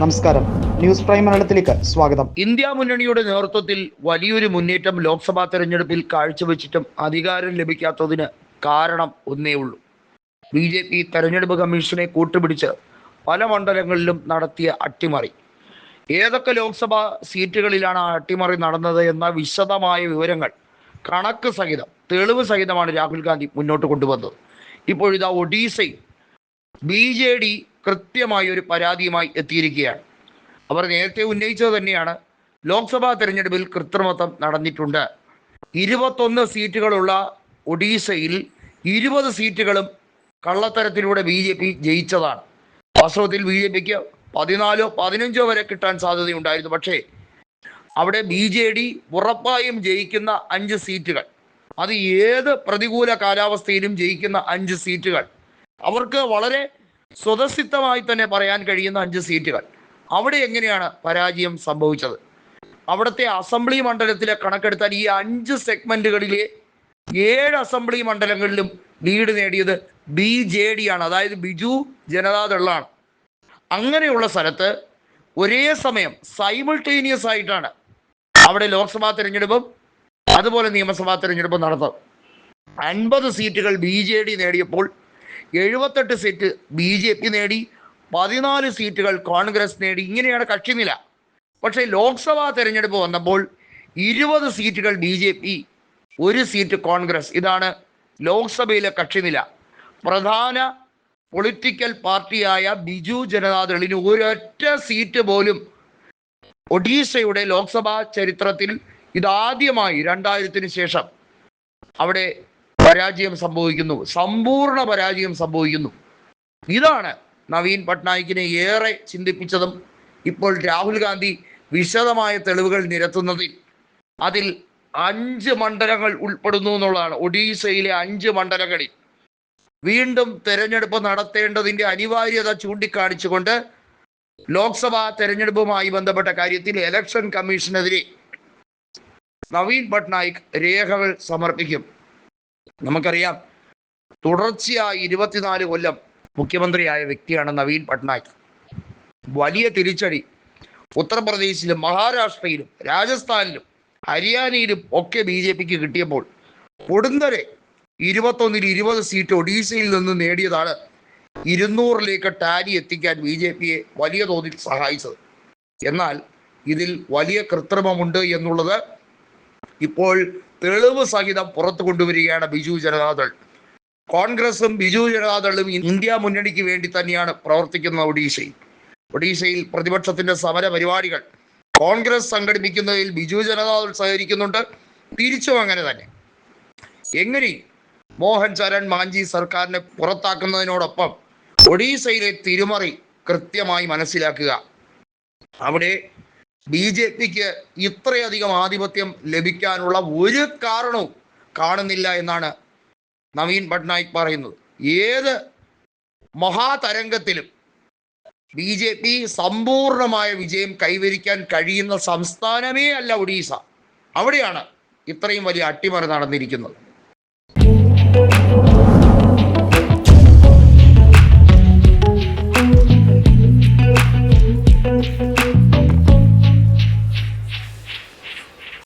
നമസ്കാരം. News prime മലയാളത്തിലേക്ക് സ്വാഗതം. ഇന്ത്യ മുന്നണിയുടെ നേതൃത്വത്തിൽ വലിയൊരു മുന്നേറ്റം ലോക്സഭാ തെരഞ്ഞെടുപ്പിൽ കാഴ്ചവെച്ചിട്ടും അധികാരം ലഭിക്കാത്തതിന് കാരണം ഒന്നേ ഉള്ളൂ. ബി ജെ പി തെരഞ്ഞെടുപ്പ് കമ്മീഷനെ കൂട്ടുപിടിച്ച് പല മണ്ഡലങ്ങളിലും നടത്തിയ അട്ടിമറി. ഏതൊക്കെ ലോക്സഭാ സീറ്റുകളിലാണ് ആ അട്ടിമറി നടന്നത് എന്ന വിശദമായ വിവരങ്ങൾ കണക്ക് സഹിതം തെളിവ് സഹിതമാണ് രാഹുൽ ഗാന്ധി മുന്നോട്ട് കൊണ്ടുവന്നത്. ഇപ്പോഴിതാ ഒഡീസയിൽ ബി ജെ ഡി കൃത്യമായ ഒരു പരാതിയുമായി എത്തിയിരിക്കുകയാണ്. അവർ നേരത്തെ ഉന്നയിച്ചത് തന്നെയാണ്. ലോക്സഭാ തെരഞ്ഞെടുപ്പിൽ കൃത്രിമത്വം നടന്നിട്ടുണ്ട്. ഇരുപത്തൊന്ന് സീറ്റുകളുള്ള ഒഡീസയിൽ ഇരുപത് സീറ്റുകളും കള്ളത്തരത്തിലൂടെ ബി ജെ പി ജയിച്ചതാണ്. വാസ്തവത്തിൽ ബി ജെ പിക്ക് പതിനാലോ പതിനഞ്ചോ വരെ കിട്ടാൻ സാധ്യതയുണ്ടായിരുന്നു. പക്ഷേ അവിടെ ബി ജെ ഡി ഉറപ്പായും ജയിക്കുന്ന അഞ്ച് സീറ്റുകൾ അത് ഏത് പ്രതികൂല കാലാവസ്ഥയിലും ജയിക്കുന്ന അഞ്ച് സീറ്റുകൾ അവർക്ക് വളരെ സ്വതസിദ്ധമായി തന്നെ പറയാൻ കഴിയുന്ന അഞ്ച് സീറ്റുകൾ. അവിടെ എങ്ങനെയാണ് പരാജയം സംഭവിച്ചത്? അവിടുത്തെ അസംബ്ലി മണ്ഡലത്തിലെ കണക്കെടുത്താൽ ഈ അഞ്ച് സെഗ്മെന്റുകളിലെ ഏഴ് അസംബ്ലി മണ്ഡലങ്ങളിലും ലീഡ് നേടിയത് ബി ജെ ഡി ആണ്. അതായത് ബിജു ജനതാദളാണ് അങ്ങനെയുള്ള സ്ഥലത്ത് ഒരേ സമയം സൈമിൾട്ടേനിയസ് ആയിട്ടാണ് അവിടെ ലോക്സഭാ തിരഞ്ഞെടുപ്പും അതുപോലെ നിയമസഭാ തിരഞ്ഞെടുപ്പും നടന്നത്. അൻപത് സീറ്റുകൾ ബി നേടിയപ്പോൾ എഴുപത്തെട്ട് സീറ്റ് ബി ജെ പി നേടി പതിനാല് സീറ്റുകൾ കോൺഗ്രസ് നേടി. ഇങ്ങനെയാണ് കക്ഷിനില പക്ഷേ ലോക്സഭാ തെരഞ്ഞെടുപ്പ് വന്നപ്പോൾ ഇരുപത് സീറ്റുകൾ ബി ജെ പി ഒരു സീറ്റ് കോൺഗ്രസ്. ഇതാണ് ലോക്സഭയിലെ കക്ഷിനില പ്രധാന പൊളിറ്റിക്കൽ പാർട്ടിയായ ബിജു ജനതാദളിന് ഒരൊറ്റ സീറ്റ് പോലും ഒഡീഷയുടെ ലോക്സഭാ ചരിത്രത്തിൽ ഇതാദ്യമായി രണ്ടായിരത്തിന് ശേഷം അവിടെ പരാജയം സംഭവിക്കുന്നു. സമ്പൂർണ പരാജയം സംഭവിക്കുന്നു. ഇതാണ് നവീൻ പട്നായിക്കിനെ ഏറെ ചിന്തിപ്പിച്ചതും ഇപ്പോൾ രാഹുൽ ഗാന്ധി വിശദമായ തെളിവുകൾ നിരത്തുന്നതിൽ അതിൽ അഞ്ച് മണ്ഡലങ്ങൾ ഉൾപ്പെടുന്നു എന്നുള്ളതാണ്. ഒഡീസയിലെ അഞ്ച് മണ്ഡലങ്ങളിൽ. വീണ്ടും തെരഞ്ഞെടുപ്പ് നടത്തേണ്ടതിന്റെ അനിവാര്യത ചൂണ്ടിക്കാണിച്ചുകൊണ്ട് ലോക്സഭാ തെരഞ്ഞെടുപ്പുമായി ബന്ധപ്പെട്ട കാര്യത്തിൽ ഇലക്ഷൻ കമ്മീഷനെതിരെ നവീൻ പട്നായിക് രേഖകൾ സമർപ്പിക്കും. നമുക്കറിയാം തുടർച്ചയായി ഇരുപത്തിനാല് കൊല്ലം മുഖ്യമന്ത്രിയായ വ്യക്തിയാണ് നവീൻ പട്നായിക്. വലിയ തിരിച്ചടി. ഉത്തർപ്രദേശിലും മഹാരാഷ്ട്രയിലും രാജസ്ഥാനിലും ഹരിയാനയിലും ഒക്കെ ബി ജെ പിക്ക് കിട്ടിയപ്പോൾ കൊടുന്തരെ ഇരുപത്തൊന്നിൽ ഇരുപത് സീറ്റ് ഒഡീഷയിൽ നിന്ന് നേടിയതാണ് ഇരുന്നൂറിലേക്ക് ടാലി എത്തിക്കാൻ ബി ജെ പിയെ വലിയ തോതിൽ സഹായിച്ചത്. എന്നാൽ ഇതിൽ വലിയ കൃത്രിമമുണ്ട് എന്നുള്ളത് ഇപ്പോൾ തെളിവ് സഹിതം പുറത്തു കൊണ്ടുവരികയാണ് ബിജു ജനതാദൾ. കോൺഗ്രസും ബിജു ജനതാദളും ഇന്ത്യ മുന്നണിക്ക് വേണ്ടി തന്നെയാണ് പ്രവർത്തിക്കുന്നത് ഒഡീഷയിൽ ഒഡീഷയിൽ പ്രതിപക്ഷത്തിന്റെ സമര പരിപാടികൾ കോൺഗ്രസ് സംഘടിപ്പിക്കുന്നതിൽ ബിജു ജനതാദൾ സഹകരിക്കുന്നുണ്ട്. തിരിച്ചും അങ്ങനെ തന്നെ. എങ്ങനെ മോഹൻ ചരൺ മാഞ്ചി സർക്കാരിനെ പുറത്താക്കുന്നതിനോടൊപ്പം ഒഡീഷയിലെ തിരുമറി കൃത്യമായി മനസ്സിലാക്കുക. അവിടെ ബി ജെ പിക്ക് ഇത്രയധികം ആധിപത്യം ലഭിക്കാനുള്ള ഒരു കാരണവും കാണുന്നില്ല എന്നാണ് നവീൻ പട്നായിക് പറയുന്നത്. ഏത് മഹാതരംഗത്തിലും ബി ജെ പി സമ്പൂർണമായ വിജയം കൈവരിക്കാൻ കഴിയുന്ന സംസ്ഥാനമേ അല്ല ഒഡീസ. അവിടെയാണ് ഇത്രയും വലിയ അട്ടിമറി നടന്നിരിക്കുന്നത്.